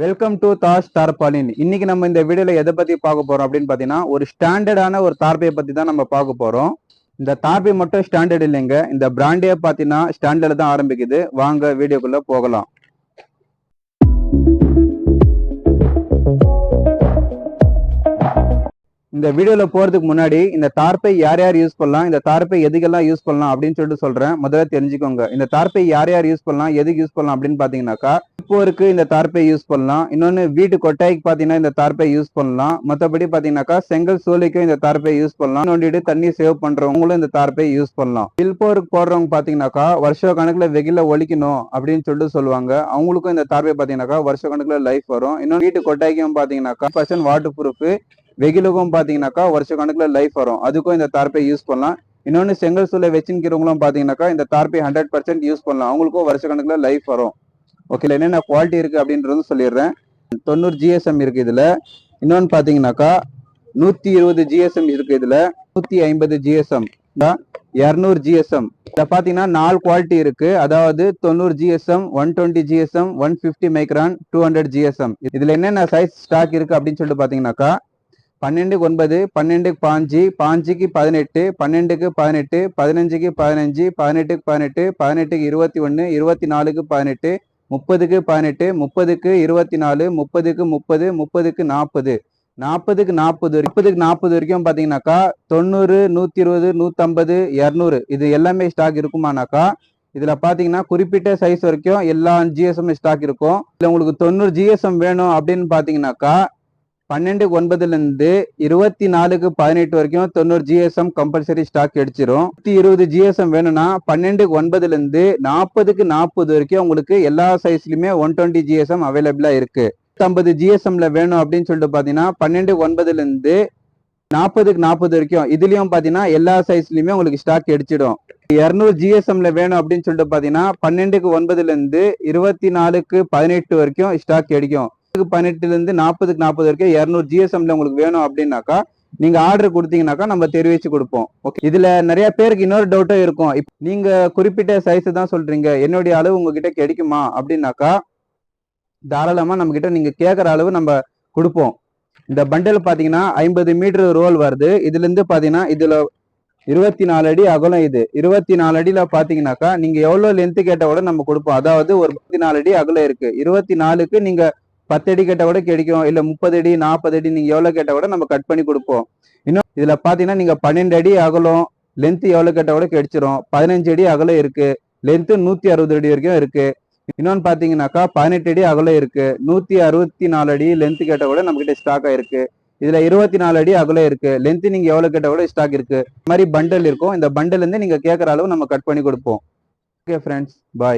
Welcome to Dash தார்பாலின் இன்னைக்கு நம்ம இந்த வீடியோல எதை பத்தி பார்க்க போறோம் அப்படின்னு பாத்தீங்கன்னா ஒரு ஸ்டாண்டர்டான ஒரு தார்பையை பத்தி தான் நம்ம பார்க்க போறோம். இந்த தார்பை மட்டும் ஸ்டாண்டர்ட் இல்லைங்க. இந்த பிராண்டே பாத்தீங்கன்னா ஸ்டாண்டர்ட் தான் ஆரம்பிக்குது. வாங்க வீடியோக்குள்ள போகலாம். இந்த வீடியோல போறதுக்கு முன்னாடி இந்த தார்பை யார் யார் யூஸ் பண்ணலாம் இந்த தார்பை எதுக்கெல்லாம் யூஸ் பண்ணலாம் அப்படின்னு சொல்லிட்டு சொல்றேன். முதல்ல தெரிஞ்சுக்கோங்க. இந்த தார்பை யார் யார் யூஸ் பண்ணலாம் எதுக்கு யூஸ் பண்ணலாம் அப்படின்னு பாத்தீங்கன்னாக்கா போருக்கு இந்த தார்ப்பை யூஸ் பண்ணலாம். இன்னொன்று வீட்டு கொட்டாய்க்கு பார்த்தீங்கன்னா இந்த தார்ப்பை யூஸ் பண்ணலாம். மற்றபடி பார்த்தீங்கன்னாக்கா செங்கல் சூளைக்கும் இந்த தார்ப்பை யூஸ் பண்ணலாம். நோண்டிட்டு தண்ணி சேவ் பண்ணுறவங்களும் இந்த தார்ப்பை யூஸ் பண்ணலாம். பில்போருக்கு போடுறவங்க பார்த்தீங்கன்னாக்கா வருஷ கணக்கில் வெகில ஒழிக்கணும் அப்படின்னு சொல்லிட்டு சொல்லுவாங்க. அவங்களுக்கும் இந்த தார்ப்பை பார்த்தீங்கன்னாக்கா வருஷ கணக்கில் லைஃப் வரும். இன்னொன்று வீட்டு கொட்டாய்க்கும் பார்த்தீங்கன்னாக்கா பர்சன்ட் வாட்டர் ப்ரூஃப் வெகிலுக்கும் பார்த்தீங்கன்னாக்கா வருஷ கணக்கில் லைஃப் வரும். அதுக்கும் இந்த தார்ப்பை யூஸ் பண்ணலாம். இன்னொன்று செங்கல் சூளை வச்சுக்கிறவங்களும் பார்த்தீங்கன்னாக்கா இந்த தார்ப்பை ஹண்ட்ரட் பர்சன்ட் யூஸ் பண்ணலாம். அவங்களுக்கும் வருஷ கணக்கில் லைஃப் வரும். ஓகே என்னென்ன குவாலிட்டி இருக்குது அப்படின்றதும் சொல்லிடுறேன். தொண்ணூறு ஜிஎஸ்எம் இருக்குது இதில். இன்னொன்று பார்த்தீங்கன்னாக்கா நூற்றி இருபது ஜிஎஸ்எம் இருக்குது இதில். நூற்றி ஐம்பது ஜிஎஸ்எம் இரநூறு ஜிஎஸ்எம் இதை பார்த்தீங்கன்னா நாலு குவாலிட்டி இருக்கு. அதாவது தொண்ணூறு GSM one twenty GSM one fifty micron two hundred GSM இதில் என்னென்ன சைஸ் ஸ்டாக் இருக்கு அப்படின்னு சொல்லிட்டு பார்த்தீங்கன்னாக்கா பன்னெண்டுக்கு ஒன்பது பன்னெண்டுக்கு பாஞ்சு பாஞ்சுக்கு பதினெட்டு பன்னெண்டுக்கு பதினெட்டு பதினஞ்சுக்கு பதினஞ்சு பதினெட்டுக்கு பதினெட்டு பதினெட்டுக்கு இருபத்தி ஒன்று இருபத்தி நாலுக்கு பதினெட்டு முப்பதுக்கு பதினெட்டு முப்பதுக்கு இருபத்தி நாலு முப்பதுக்கு முப்பது முப்பதுக்கு நாற்பது. நாற்பதுக்கு நாற்பது முப்பதுக்கு நாற்பது வரைக்கும் பார்த்தீங்கன்னாக்கா தொண்ணூறு நூற்றி இருபது நூற்றம்பது இரநூறு. இது எல்லாமே ஸ்டாக் இருக்குமானாக்கா இதில் பார்த்தீங்கன்னா குறிப்பிட்ட சைஸ் வரைக்கும் எல்லா ஜிஎஸ்எம் ஸ்டாக் இருக்கும். இல்லை உங்களுக்கு தொண்ணூறு ஜிஎஸ்எம் வேணும் அப்படின்னு பார்த்தீங்கன்னாக்கா பன்னெண்டுக்கு ஒன்பதுலேருந்து இருபத்தி நாலுக்கு பதினெட்டு வரைக்கும் தொண்ணூறு ஜிஎஸ்எம் கம்பல்சரி ஸ்டாக் அடிச்சிரும் நூற்றி இருபது ஜிஎஸ்எம் வேணும்னா பன்னெண்டுக்கு ஒன்பதுலேருந்து நாற்பதுக்கு நாற்பது வரைக்கும் உங்களுக்கு எல்லா சைஸ்லையுமே ஒன் டுவெண்ட்டி ஜிஎஸ்எம் அவைலபிளாக இருக்குது ஐம்பது ஜிஎஸ்எம்ல வேணும் அப்படின்னு சொல்லிட்டு பார்த்தீங்கன்னா பன்னெண்டு ஒன்பதுலேருந்து நாற்பதுக்கு நாற்பது வரைக்கும் இதுலேயும் பார்த்தீங்கன்னா எல்லா சைஸ்லையுமே உங்களுக்கு ஸ்டாக் அடிச்சிடும் இரநூறு ஜிஎஸ்எம்ல வேணும் அப்படின்னு சொல்லிட்டு பார்த்தீங்கன்னா பன்னெண்டுக்கு ஒன்பதுலேருந்து இருபத்தி நாலுக்கு பதினெட்டு வரைக்கும் ஸ்டாக் அடிக்கும் பதினெட்டுல இருந்து நாற்பதுக்கு நாற்பது வரைக்கும் இரநூறு ஜிஎஸ்எம்ல உங்களுக்கு வேணும் அப்படின்னாக்கா நீங்க ஆர்டர் கொடுத்தீங்கன்னாக்கா நம்ம தெரிவிச்சு கொடுப்போம். ஓகே இதுல நிறைய பேருக்கு இன்னொரு டவுட்டும் இருக்கும். நீங்க குறிப்பிட்ட சைஸ் தான் சொல்றீங்க. என்னுடைய அளவு உங்ககிட்ட கிடைக்குமா அப்படின்னாக்கா தாராளமா நம்ம கிட்ட நீங்க கேட்கற அளவு நம்ம கொடுப்போம். இந்த பண்டல் பாத்தீங்கன்னா ஐம்பது மீட்டர் ரோல் வருது. இதுல இருந்து பாத்தீங்கன்னா இதுல இருபத்தி நாலு அடி அகலம் இது. இருபத்தி நாலு அடியில பாத்தீங்கன்னாக்கா நீங்க எவ்வளவு லென்த் கேட்ட கூட நம்ம கொடுப்போம். அதாவது ஒரு இருபத்தி நாலு அடி அகலம் இருக்கு. இருபத்தி நாலுக்கு நீங்க பத்து அடி கேட்ட கூட கிடைக்கும். இல்லை முப்பது அடி நாற்பது அடி நீங்கள் எவ்வளோ கேட்ட கூட நம்ம கட் பண்ணி கொடுப்போம். இன்னும் இதில் பார்த்தீங்கன்னா நீங்கள் பன்னெண்டு அடி அகலம் லென்த்து எவ்வளோ கேட்ட கூட கிடைச்சிரும். பதினஞ்சு அடி அகலம் இருக்குது லென்த்து நூற்றி அறுபது அடி வரைக்கும் இருக்குது இன்னொன்னு பார்த்தீங்கன்னாக்கா பதினெட்டு அடி அகலம் இருக்குது நூற்றி அறுபத்தி நாலு அடி லென்த்து கேட்ட கூட நம்மக்கிட்ட ஸ்டாக்காக இருக்குது இதில் இருபத்தி நாலு அடி அகலம் இருக்குது லென்த்து நீங்கள் எவ்வளோ கேட்ட கூட ஸ்டாக் இருக்கு. இந்த மாதிரி பண்டல் இருக்கும். இந்த பண்டல் இருந்து கேட்குற அளவு நம்ம கட் பண்ணி கொடுப்போம். Okay friends bye